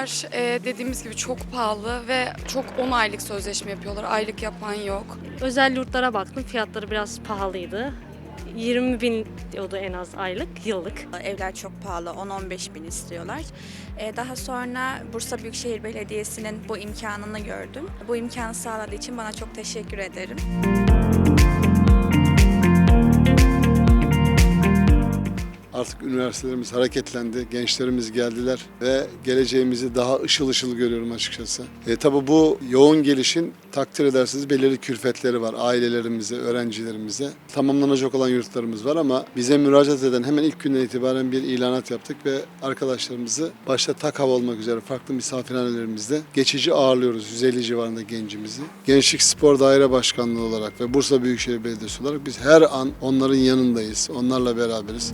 Yurtlar e, dediğimiz gibi çok pahalı ve çok 10 aylık sözleşme yapıyorlar. Aylık yapan yok. Özel yurtlara baktım. Fiyatları biraz pahalıydı. 20 bin diyordu en az aylık, yıllık. Evler çok pahalı, 10-15 bin istiyorlar. Ee, Daha sonra Bursa Büyükşehir Belediyesi'nin bu imkanını gördüm. Bu imkanı sağladığı için bana çok teşekkür ederim. Artık üniversitelerimiz hareketlendi, gençlerimiz geldiler ve geleceğimizi daha ışıl ışıl görüyorum açıkçası. E, tabii bu yoğun gelişin takdir edersiniz belirli külfetleri var ailelerimize, öğrencilerimize. Tamamlanacak olan yurtlarımız var ama bize müracaat eden hemen ilk günden itibaren bir ilanat yaptık ve arkadaşlarımızı başta TAKAV olmak üzere farklı misafirhanelerimizde geçici ağırlıyoruz 150 civarında gencimizi. Gençlik Spor Daire Başkanlığı olarak ve Bursa Büyükşehir Belediyesi olarak biz her an onların yanındayız, onlarla beraberiz.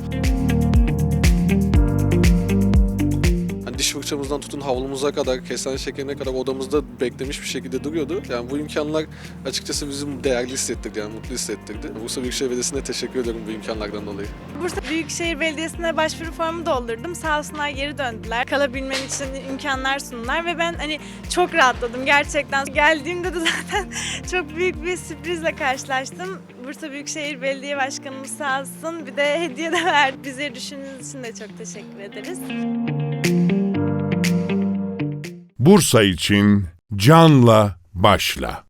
Diş fırçamızdan tutun havlumuza kadar, kestane şekerine kadar odamızda beklemiş bir şekilde duruyordu. Yani bu imkanlar açıkçası bizim değerli hissettirdi, yani mutlu hissettirdi. Bursa Büyükşehir Belediyesi'ne teşekkür ederim bu imkanlardan dolayı. Bursa Büyükşehir Belediyesi'ne başvuru formu doldurdum. Sağ olsunlar geri döndüler. Kalabilmem için imkanlar sundular ve ben hani çok rahatladım gerçekten. Geldiğimde de zaten çok büyük bir sürprizle karşılaştım. Bursa Büyükşehir Belediye Başkanımız sağ olsun bir de hediye de verdi. Bizleri düşündüğünüz için de çok teşekkür ederiz. Bursa için canla başla.